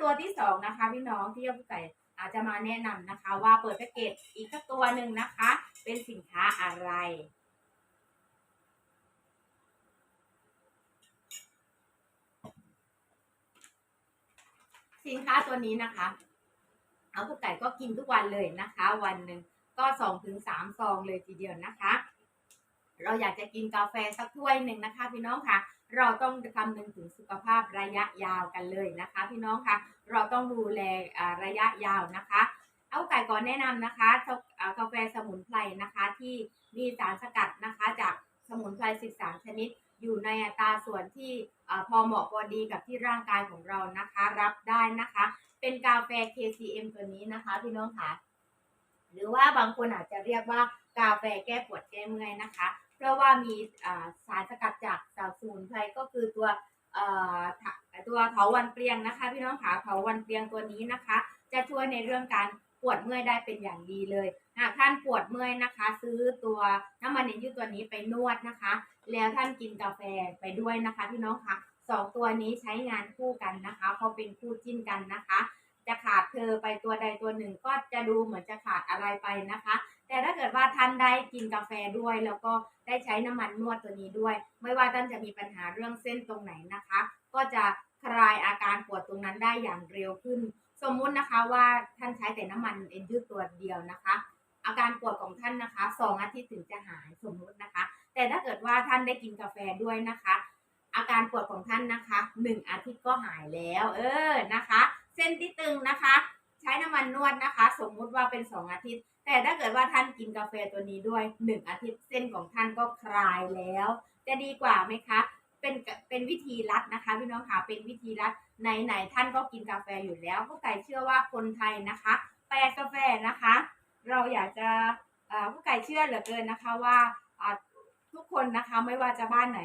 ตัวที่สองนะคะพี่น้องที่ยกไก่อาจจะมาแนะนำนะคะ ว่าเปิดแพ็กเกจอีกสักตัวหนึ่งนะคะ เป็นสินค้าอะไรสินค้าตัวนี้นะคะเอากุ๊กไก่ก็กินทุกวันเลยนะคะ วันหนึ่งก็สองถึงสามซองเลยทีเดียวนะคะ เราอยากจะกินกาแฟสักถ้วยหนึ่งนะคะ พี่น้องค่ะ เราต้องคำนึงถึงสุขภาพระยะยาวกันเลยนะคะ พี่น้องค่ะ เราต้องดูแลระยะยาวนะคะ เอาไก่ก่อนแนะนำนะคะกาแฟสมุนไพรนะคะที่มีสารสกัดนะคะ จากสมุนไพร 13 ชนิด อยู่ในอัตราส่วนที่พอเหมาะพอดีกับที่ร่างกายของเรานะคะ รับได้นะคะ เป็นกาแฟ KCM ตัวนี้นะคะ พี่น้องค่ะ หรือว่าบางคนอาจจะเรียกว่ากาแฟแก้ปวดแก้เมื่อยนะคะ เพราะว่ามีสารสกัดจากสารสมุนไพรก็คือตัวตัวเถาวันเปลียงนะคะ พี่น้องค่ะเถาวันเปลียงตัวนี้นะคะ จะช่วยในเรื่องการปวดเมื่อยได้เป็นอย่างดีเลยหากท่านปวดเมื่อยนะคะ ซื้อตัวน้ำมันเนยยืดตัวนี้ไปนวดนะคะ แล้วท่านกินกาแฟไปด้วยนะคะ พี่น้องคะสองตัวนี้ใช้งานคู่กันนะคะเขาเป็นคู่จิ้นกันนะคะ จะขาดเธอไปตัวใดตัวหนึ่งก็จะดูเหมือนจะขาดอะไรไปนะคะ แต่ถ้าเกิดว่าท่านได้กินกาแฟด้วย แล้วก็ได้ใช้น้ำมันนวดตัวนี้ด้วย ไม่ว่าท่านจะมีปัญหาเรื่องเส้นตรงไหนนะคะ ก็จะคลายอาการปวดตรงนั้นได้อย่างเร็วขึ้น สมมุตินะคะว่าท่านใช้แต่น้ำมันเอ็นยืดตัวเดียวนะคะ อาการปวดของท่านนะคะสองอาทิตย์ถึงจะหายสมมุตินะคะ แต่ถ้าเกิดว่าท่านได้กินกาแฟด้วยนะคะ อาการปวดของท่านนะคะหนึ่งอาทิตย์ก็หายแล้ว เออนะคะ เส้นที่ตึงนะคะ ใช้น้ำมันนวดนะคะ สมมุติว่าเป็นสองอาทิตย์ แต่ถ้าเกิดว่าท่านกินกาแฟตัวนี้ด้วยหนึ่งอาทิตย์เส้นของท่านก็คลายแล้ว จะดีกว่าไหมคะเป็นเป็นวิธีรัดนะคะพี่น้องค่ะเป็นวิธีรัดไหนไหนท่านก็กินกาแฟอยู่แล้วพวกไก่เชื่อว่าคนไทยนะคะแปลกาแฟนะคะ เราอยากจะเอ่อพวกไก่เชื่อเหลือเกินนะคะว่าอ่าทุกคนนะคะไม่ว่าจะบ้านไหน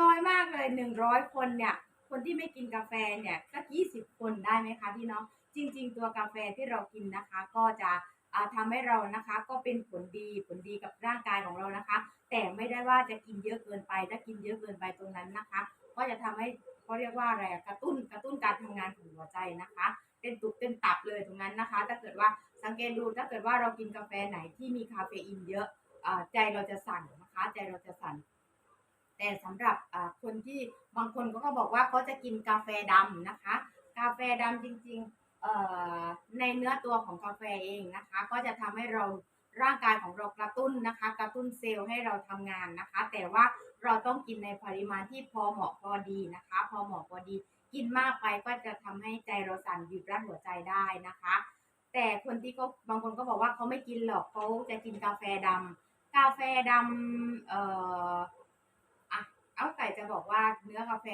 น้อยมากเลยหนึ่งร้อยคนเนี่ยคนที่ไม่กินกาแฟเนี่ยสักยี่สิบคนได้ไหมคะพี่น้อง จริง ๆ ตัวกาแฟที่เรากินนะคะ ก็จะอ่าทำให้เรานะคะก็เป็นผลดีผลดีกับร่างกายของเรานะคะ แต่ไม่ได้ว่าจะกินเยอะเกินไปถ้ากินเยอะเกินไปตรงนั้นนะคะ ก็จะทำให้เขาเรียกว่าอะไรกระตุ้นกระตุ้นการทำงานของหัวใจนะคะเป็นตุกเป็นตับเลยตรงนั้นนะคะ ถ้าเกิดว่าสังเกตดูถ้าเกิดว่าเรากินกาแฟไหนที่มีคาเฟอีนเยอะใจเราจะสั่นนะคะใจเราจะสั่นแต่สำหรับคนที่บางคนก็บอกว่าเขาจะกินกาแฟดำนะคะ กาแฟดำจริง ๆ ในเนื้อตัวของกาแฟเองนะคะ ก็จะทำให้เราร่างกายของเรากระตุ้นนะคะ กระตุ้นเซลล์ให้เราทำงานนะคะ แต่ว่าเราต้องกินในปริมาณที่พอเหมาะพอดีนะคะ พอเหมาะพอดีกินมากไปก็จะทำให้ใจเราสั่นหยุดรัดหัวใจได้นะคะ แต่คนที่ก็บางคนก็บอกว่าเขาไม่กินหรอกเขาจะกินกาแฟดำกาแฟดำเอ่ออะเอาไก่จะบอกว่าเนื้อกาแฟ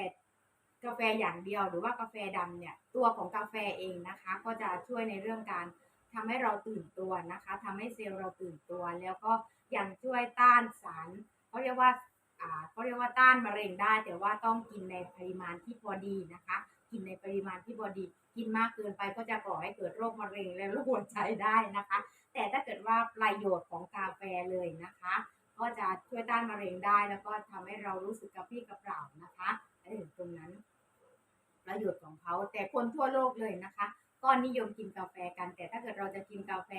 กาแฟอย่างเดียวหรือว่ากาแฟดำเนี่ยตัวของกาแฟเองนะคะ ก็จะช่วยในเรื่องการทำให้เราตื่นตัวนะคะทำให้เซลล์เราตื่นตัว แล้วก็ยังช่วยต้านสารเขาเรียกว่าอ่าเขาเรียกว่าต้านมะเร็งได้ แต่ว่าต้องกินในปริมาณที่พอดีนะคะ กินในปริมาณที่พอดี กินมากเกินไปก็จะก่อให้เกิดโรคมะเร็งและโรคหัวใจได้นะคะ แต่ถ้าเกิดว่าประโยชน์ของกาแฟเลยนะคะ ก็จะช่วยต้านมะเร็งได้ แล้วก็ทำให้เรารู้สึกกระปรี้กระเปร่านะคะ เออตรงนั้น ประโยชน์ของเขาแต่คนทั่วโลกเลยนะคะ ก็นิยมกินกาแฟกัน แต่ถ้าเกิดเราจะกินกาแฟ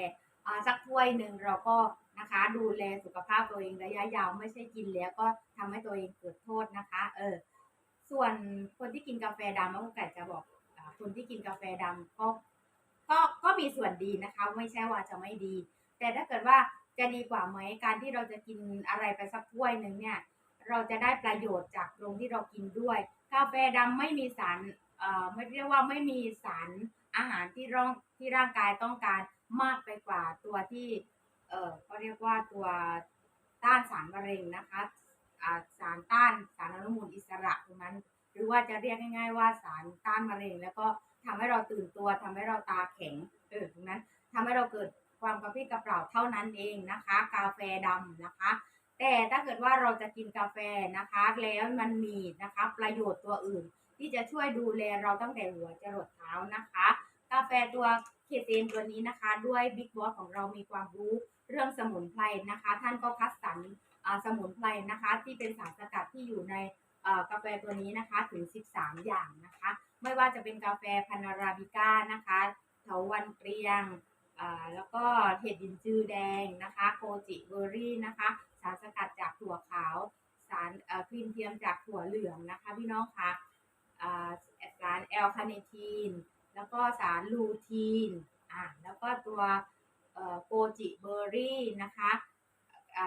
สักถ้วยหนึ่งเราก็นะคะดูแลสุขภาพตัวเองระยะยาวไม่ใช่กินแล้วก็ทำให้ตัวเองเกิดโทษนะคะ เออ ส่วนคนที่กินกาแฟดำแม่กุ๊กไก่จะบอกอคนที่กินกาแฟดำก็ก็ก็มีส่วนดีนะคะ ไม่ใช่ว่าจะไม่ดี แต่ถ้าเกิดว่าจะดีกว่าไหมการที่เราจะกินอะไรไปสักถ้วยหนึ่งเนี่ย เราจะได้ประโยชน์จากตรงที่เรากินด้วย กาแฟดำไม่มีสารเอ่อไม่เรียกว่าไม่มีสารอาหารที่ร่างที่ร่างกายต้องการมากไปกว่าตัวที่เอ่อก็เรียกว่าตัวต้านสารมะเร็งนะคะอ่าสารต้านสารอนุมูลอิสระตรงนั้น หรือว่าจะเรียกง่าย ๆ ว่าสารต้านมะเร็ง แล้วก็ทำให้เราตื่นตัวทำให้เราตาแข็งเออตรงนั้นทำให้เราเกิดความกระปรี้กระเปร่าเท่านั้นเองนะคะ กาแฟดำนะคะ แต่ถ้าเกิดว่าเราจะกินกาแฟนะคะ แล้วมันมีนะคะประโยชน์ตัวอื่น ที่จะช่วยดูแลเราตั้งแต่หัวจรดเท้านะคะ กาแฟตัวเคเตนตัวนี้นะคะ ด้วยบิ๊กบอสของเรามีความรู้เรื่องสมุนไพรนะคะ ท่านก็คัดสรรสมุนไพรนะคะ ที่เป็นสารสกัดที่อยู่ในกาแฟตัวนี้นะคะถึง 13 อย่างนะคะ ไม่ว่าจะเป็นกาแฟพันาราบิก้านะคะเถาวันเปรียงแล้วก็เห็ดดินจือแดงนะคะ โกจิเบอร์รี่นะคะ สารสกัดจากถั่วขาว สารครีมเทียมจากถั่วเหลืองนะคะพี่น้องคะสารแอลคาเนทีน แล้วก็สารลูทีนอ่าแล้วก็ตัวโกจิเบอร์รี่นะคะ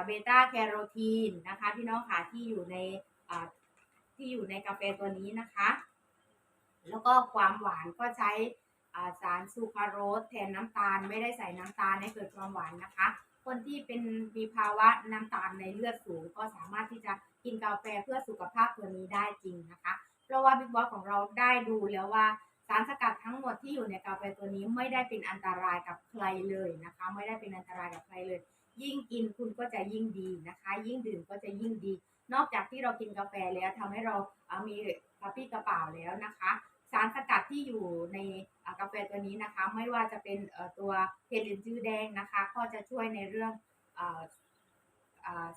เบต้าแคโรทีนนะคะพี่น้องค่ะที่อยู่ในที่อยู่ในกาแฟตัวนี้นะคะ แล้วก็ความหวานก็ใช้สารซูคราโรสแทนน้ำตาลไม่ได้ใส่น้ำตาลให้เกิดความหวานนะคะ คนที่เป็นมีภาวะน้ำตาลในเลือดสูง ก็สามารถที่จะกินกาแฟเพื่อสุขภาพตัวนี้ได้จริงนะคะ เพราะว่าบิ๊กบอสของเราได้ดูแล้วว่าสารสกัดทั้งหมดที่อยู่ในกาแฟตัวนี้ไม่ได้เป็นอันตรายกับใครเลยนะคะ ไม่ได้เป็นอันตรายกับใครเลย ยิ่งกินคุณก็จะยิ่งดีนะคะ ยิ่งดื่มก็จะยิ่งดี นอกจากที่เรากินกาแฟแล้วทำให้เราอ่ามีกระปี้กระเป๋าแล้วนะคะ สารสกัดที่อยู่ในกาแฟตัวนี้นะคะ ไม่ว่าจะเป็นตัวเฮลินจือแดงนะคะ ก็จะช่วยในเรื่อง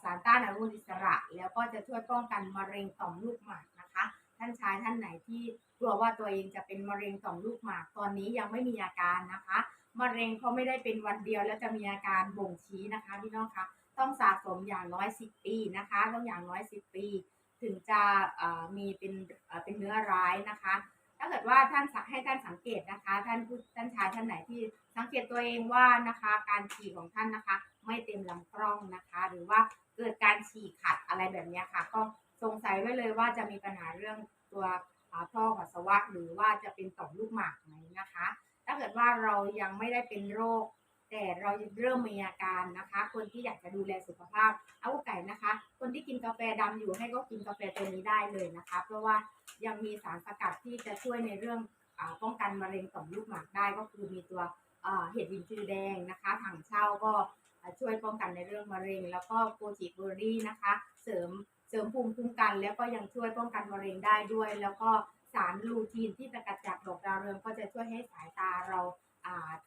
สารต้านอนุมูลอิสระ แล้วก็จะช่วยป้องกันมะเร็งต่อมลูกหมากนะคะ ท่านชายท่านไหนที่กลัวว่าตัวเองจะเป็นมะเร็งต่อมลูกหมาก ตอนนี้ยังไม่มีอาการนะคะ มะเร็งเขาไม่ได้เป็นวันเดียวแล้วจะมีอาการบ่งชี้นะคะพี่น้องคะต้องสะสมอย่างน้อย 10 ปีนะคะ ต้องอย่างน้อย 10 ปี ถึงจะมีเป็นเป็นเนื้อร้ายนะคะาเกิดว่าท่านสักให้ท่านสังเกตนะคะ ท่านผู้ท่านชายท่านไหนที่สังเกตตัวเองว่านะคะ การฉี่ของท่านนะคะ ไม่เต็มลำกล้องนะคะ หรือว่าเกิดการฉี่ขัดอะไรแบบนี้ค่ะ ก็สงสัยไว้เลยว่าจะมีปัญหาเรื่องตัวท่อปัสสาวะหรือว่าจะเป็นต่อมลูกหมากไหมนะคะ ถ้าเกิดว่าเรายังไม่ได้เป็นโรค แต่เราเริ่มมีอาการนะคะ คนที่อยากจะดูแลสุขภาพเอาไก่นะคะ คนที่กินกาแฟดำอยู่ให้ก็กินกาแฟตัวนี้ได้เลยนะคะ เพราะว่า ยังมีสารสกัดที่จะช่วยในเรื่องอป้องกันมะเร็งต่อมลูกหมากได้ก็คือมีตัวเห็ดวินจือแดงนะคะถังเช่าก็ช่วยป้องกันในเรื่องมะเร็ง แล้วก็โกจิเบอร์รี่นะคะ เสริมเสริมภูมิคุ้มกัน แล้วก็ยังช่วยป้องกันมะเร็งได้ด้วย แล้วก็สารลูทีนที่สกัดจากดอกดาวเรืองก็จะช่วยให้สายตาเรา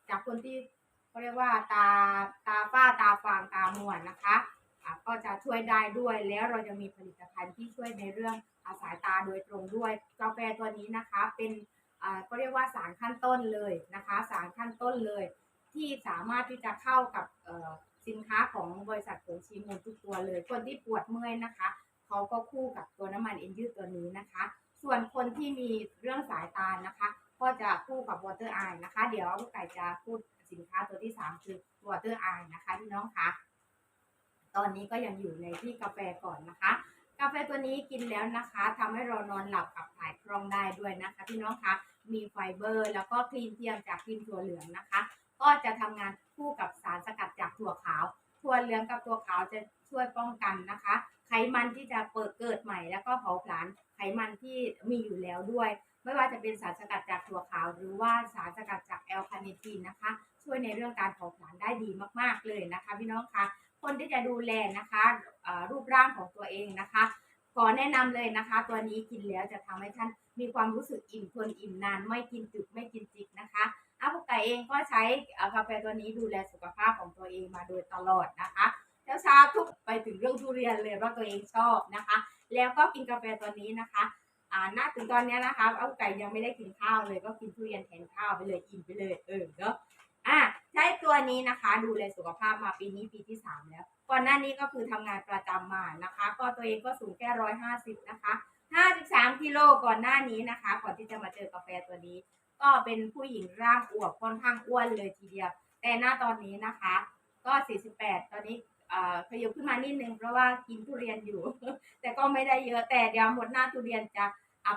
จากคนที่เขาเรียกว่าตาตาฝ้าตาฟางตาหมวนะคะ ก็จะช่วยได้ด้วย แล้วเราจะมีผลิตภัณฑ์ที่ช่วยในเรื่องอาสายตาโดยตรงด้วย กาแฟตัวนี้นะคะเป็นก็เรียกว่าสารขั้นต้นเลยนะคะ สารขั้นต้นเลย ที่สามารถที่จะเข้ากับสินค้าของบริษัทผงชีมูลทุกตัวเลย คนที่ปวดเมื่อยนะคะเขาก็คู่กับตัวน้ำมันเอ็นยืดตัวนี้นะคะ ส่วนคนที่มีเรื่องสายตานะคะ ก็จะคู่กับ Water Eye นะคะ เดี๋ยวลูกไก่จะพูดสินค้าตัวที่ 3 คือ Water Eye นะคะพี่น้องคะ ตอนนี้ก็ยังอยู่ในที่กาแฟก่อนนะคะ กาแฟตัวนี้กินแล้วนะคะทำให้เรานอนหลับขับถ่ายคล่องได้ด้วยนะคะพี่น้องคะมีไฟเบอร์ แล้วก็ครีมเทียมจากครีมถั่วเหลืองนะคะ ก็จะทำงานคู่กับสารสกัดจากถั่วขาวถั่วเหลืองกับถั่วขาวจะช่วยป้องกันนะคะ ไขมันที่จะเปิดเกิดใหม่ แล้วก็เผาผลาญไขมันที่มีอยู่แล้วด้วย ไม่ว่าจะเป็นสารสกัดจากถั่วขาว หรือว่าสารสกัดจากแอลคาเนทีนนะคะ ช่วยในเรื่องการเผาผลาญได้ดีมากๆเลยนะคะ พี่น้องคะ คนที่จะดูแลนะคะรูปร่างของตัวเองนะคะขอแนะนำเลยนะคะ ตัวนี้กินแล้วจะทำให้ท่านมีความรู้สึกอิ่มทนอิ่มนาน ไม่กินจุกไม่กินจิกนะคะอาปุกไก่เองก็ใช้กาแฟตัวนี้ดูแลสุขภาพของตัวเองมาโดยตลอดนะคะเช้าๆทุกไปถึงเรื่องทุเรียนเลยว่าตัวเองชอบนะคะ แล้วก็กินกาแฟตัวนี้นะคะอ่าณถึงตอนนี้นะคะอาไก่ยังไม่ได้กินข้าวเลย ก็กินทุเรียนแทนข้าวไปเลยอิ่มไปเลยเออเนาะอะ ช้ตัวนี้นะคะดูแลสุขภาพมาปีนี้ปีที่สามแล้ว ก่อนหน้านี้ก็คือทำงานประจำมานะคะ ก็ตัวเองก็สูงแค่ร้อยห้าสิบนะคะห้าสิบสามกิโลก่อนหน้านี้นะคะ ก่อนที่จะมาเจอกาแฟตัวนี้ ก็เป็นผู้หญิงร่างอวบค่อนข้างอ้วนเลยทีเดียว แต่หน้าตอนนี้นะคะ ก็สี่สิบแปดตอนนี้เอ่อขยับขึ้นมานิดนึงเพราะว่ากินทุเรียนอยู่ แต่ก็ไม่ได้เยอะแต่เดี๋ยวหมดหน้าทุเรียนจะ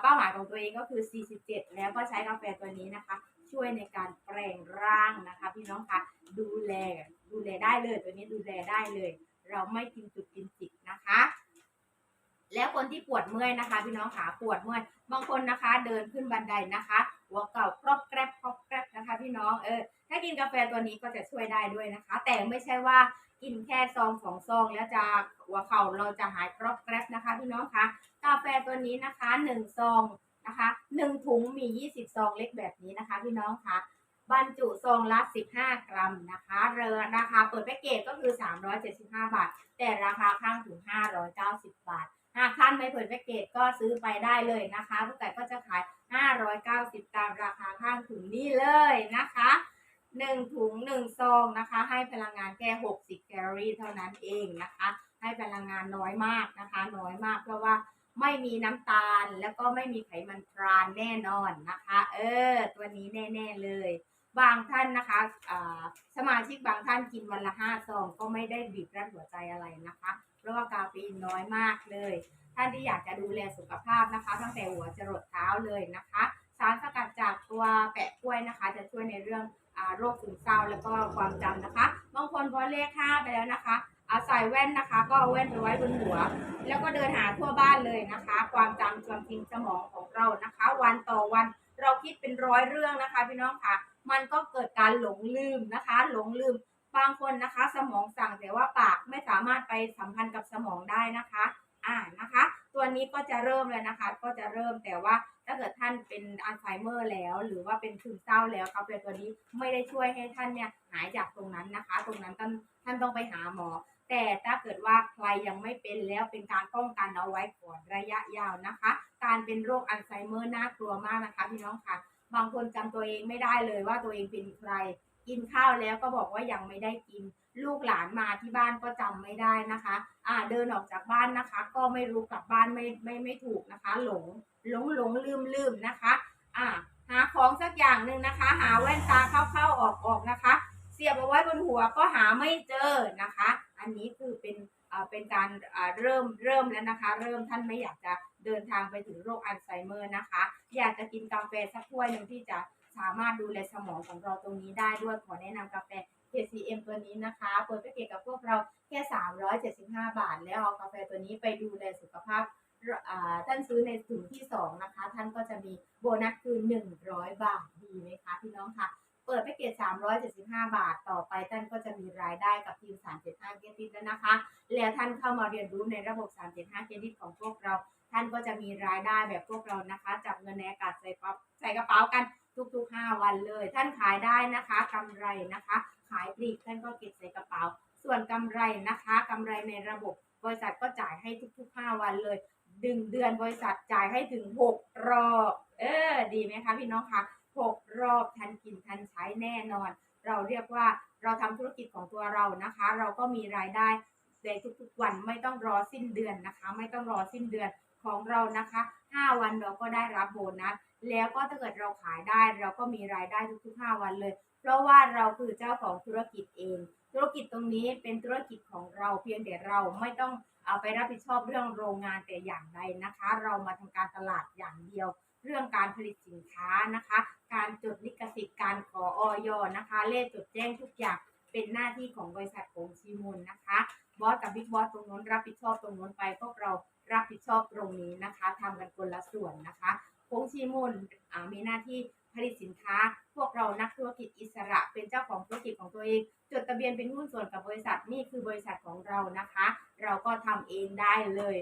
เป้าหมายของตัวเองก็คือ 47 แล้วก็ใช้กาแฟตัวนี้นะคะ ช่วยในการแปลงร่างนะคะ พี่น้องคะดูแลดูแลได้เลย ตัวนี้ดูแลได้เลย เราไม่กินจุดกินจิกนะคะ แล้วคนที่ปวดเมื่อยนะคะ พี่น้องขาปวดเมื่อยบางคนนะคะ เดินขึ้นบันไดนะคะหัวเก่าครอบแกรบครอบแกรบนะคะ พี่น้องเออถ้ากินกาแฟตัวนี้ก็จะช่วยได้ด้วยนะคะ แต่ไม่ใช่ว่ากินแค่ซองสองซองแล้วจะหัวเข่าเราจะหายครอบแกรบนะคะ พี่น้องคะกาแฟตัวนี้นะคะหนึ่งซอง นะคะหนึ่งถุงมียี่สิบซองเล็กแบบนี้นะคะ พี่น้องคะบรรจุซองละ 15 กรัมนะคะเรือราคาเปิดแพ็กเกจก็คือ 375 บาท แต่ราคาข้างถึง590 บาทหากท่านไม่เปิดแพ็กเกจก็ซื้อไปได้เลยนะคะผู้ไก่ก็จะขาย 590 ตามราคาข้างถุงนี่เลยนะคะหนึ่งถุงหนึ่งซองนะคะ ให้พลังงานแค่ 60 แคลอรี่เท่านั้นเองนะคะ ให้พลังงานน้อยมากนะคะ น้อยมากเพราะว่า ไม่มีน้ำตาลแล้วก็ไม่มีไขมันทรานแน่นอนนะคะ เออ ตัวนี้แน่ ๆ เลย บางท่านนะคะสมาชิกบางท่านกินวันละห้าซองก็ไม่ได้บีบรัดหัวใจอะไรนะคะ เพราะว่ากาเฟอีนน้อยมากเลย ท่านที่อยากจะดูแลสุขภาพนะคะ ตั้งแต่หัวจรดเท้าเลยนะคะ สารสกัดจากตัวแปะกล้วยนะคะ จะช่วยในเรื่องอโรคซึมเศร้าแล้วก็ความจำนะคะ บางคนพอเลขห้าไปแล้วนะคะ อาใส่แว่นนะคะ ก็เอาแว่นไปไว้บนหัว แล้วก็เดินหาทั่วบ้านเลยนะคะ ความจำความจริงสมองของเรานะคะ วันต่อวันเราคิดเป็นร้อยเรื่องนะคะ พี่น้องค่ะ มันก็เกิดการหลงลืมนะคะ หลงลืมบางคนนะคะ สมองสั่งแต่ว่าปากไม่สามารถไปสัมพันธ์กับสมองได้นะคะอ่านะคะ ตัวนี้ก็จะเริ่มเลยนะคะ ก็จะเริ่มแต่ว่าถ้าเกิดท่านเป็นอัลไซเมอร์แล้ว หรือว่าเป็นซึมเศร้าแล้วกาแฟตัวนี้ไม่ได้ช่วยให้ท่านเนี่ยหายจากตรงนั้นนะคะ ตรงนั้นท่านท่านต้องไปหาหมอ แต่ถ้าเกิดว่าใครยังไม่เป็นแล้วเป็นการป้องกันเอาไว้ก่อนระยะยาวนะคะ การเป็นโรคอัลไซเมอร์น่ากลัวมากนะคะพี่น้องค่ะ บางคนจำตัวเองไม่ได้เลยว่าตัวเองเป็นใคร กินข้าวแล้วก็บอกว่ายังไม่ได้กิน ลูกหลานมาที่บ้านก็จำไม่ได้นะคะ อ่าเดินออกจากบ้านนะคะ ก็ไม่รู้กลับบ้านไม่ไม่ไม่ถูกนะคะ หลงหลงหลงลืมลืมนะคะ อ่าหาของสักอย่างหนึ่งนะคะ หาแว่นตาเข้าเข้าออกออกนะคะ เสียบเอาไว้บนหัวก็หาไม่เจอนะคะ อันนี้คือเป็นเป็นการเริ่มเริ่มแล้วนะคะ เริ่มท่านไม่อยากจะเดินทางไปถึงโรคอัลไซเมอร์นะคะ อยากจะกินกาแฟสักถ้วยหนึ่งที่จะสามารถดูแลสมองของเราตรงนี้ได้ด้วยขอแนะนำกาแฟ KCM ตัวนี้นะคะเปิดแพ็กเกจกับพวกเราแค่ 375 บาท แล้วเอากาแฟตัวนี้ไปดูแลสุขภาพท่านซื้อในถุงที่ 2 นะคะ ท่านก็จะมีโบนัสคือ 100 บาทดีไหมคะพี่น้องคะ ปิดแพ็กเกจ 375 บาท ต่อไปท่านก็จะมีรายได้กับทีม 375เกติดแล้วนะคะ แล้วท่านเข้ามาเรียนรู้ในระบบ 375เกติดของพวกเรา ท่านก็จะมีรายได้แบบพวกเรานะคะ จับเงินในอากาศใส่ใส่กระเป๋ากันทุกๆ 5 วันเลย ท่านขายได้นะคะกำไรนะคะ ขายปลีกท่านก็เก็บใส่กระเป๋า ส่วนกำไรนะคะกำไรในระบบบริษัทก็จ่ายให้ทุกๆ 5 วันเลยดึงเดือนบริษัทจ่ายให้ถึง 6 รอบ เออ ดีไหมคะพี่น้องคะ 6รอบทันกินทันใช้แน่นอน เราเรียกว่าเราทำธุรกิจของตัวเรานะคะ เราก็มีรายได้ในทุกๆวันไม่ต้องรอสิ้นเดือนนะคะ ไม่ต้องรอสิ้นเดือนของเรานะคะ 5 วันเราก็ได้รับโบนัสแล้วก็ถ้าเกิดเราขายได้ เราก็มีรายได้ทุกๆ 5 วันเลย เพราะว่าเราคือเจ้าของธุรกิจเอง ธุรกิจตรงนี้เป็นธุรกิจของเราเพียงแต่เราไม่ต้องเอาไปรับผิดชอบเรื่องโรงงานแต่อย่างใดนะคะ เรามาทำการตลาดอย่างเดียว เรื่องการผลิตสินค้านะคะ การจดลิขสิทธิ์การขอออยนะคะ เลขจดแจ้งทุกอย่างเป็นหน้าที่ของบริษัทของชีมูลนะคะ บอสกับบิ๊กบอสตรงนู้นรับผิดชอบตรงนู้นไปพวกเรารับผิดชอบตรงนี้นะคะทำกันคนละส่วนนะคะโค้งชีมูลมีหน้าที่ผลิตสินค้า พวกเรานักธุรกิจอิสระ เป็นเจ้าของธุรกิจของตัวเอง จดทะเบียนเป็นหุ้นส่วนกับบริษัทนี่คือบริษัทของเรานะคะ เราก็ทำเองได้เลย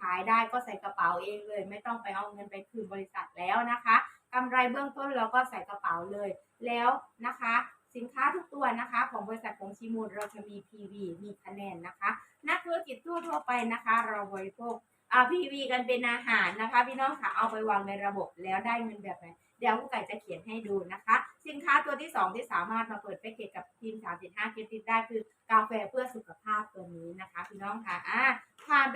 ขายได้ก็ใส่กระเป๋าเองเลย ไม่ต้องไปเอาเงินไปคืนบริษัทแล้วนะคะกำไรเบื้องต้นเราก็ใส่กระเป๋าเลย แล้วนะคะ สินค้าทุกตัวนะคะ ของบริษัทของชิมูลเราจะมี PV มีคะแนนนะคะ นักธุรกิจทั่วทั่วไปนะคะ เราบริโภคอ่าพีวีกันเป็นอาหารนะคะ พี่น้องค่ะเอาไปวางในระบบแล้วได้เงินแบบไหนเดี๋ยวผู้ไก่จะเขียนให้ดูนะคะ สินค้าตัวที่ 2 ที่สามารถมาเปิดแพ็กเกจกับทีม 3.5เกติดได้คือกาแฟเพื่อสุขภาพตัวนี้นะคะ พี่น้องค่ะอ่าทาน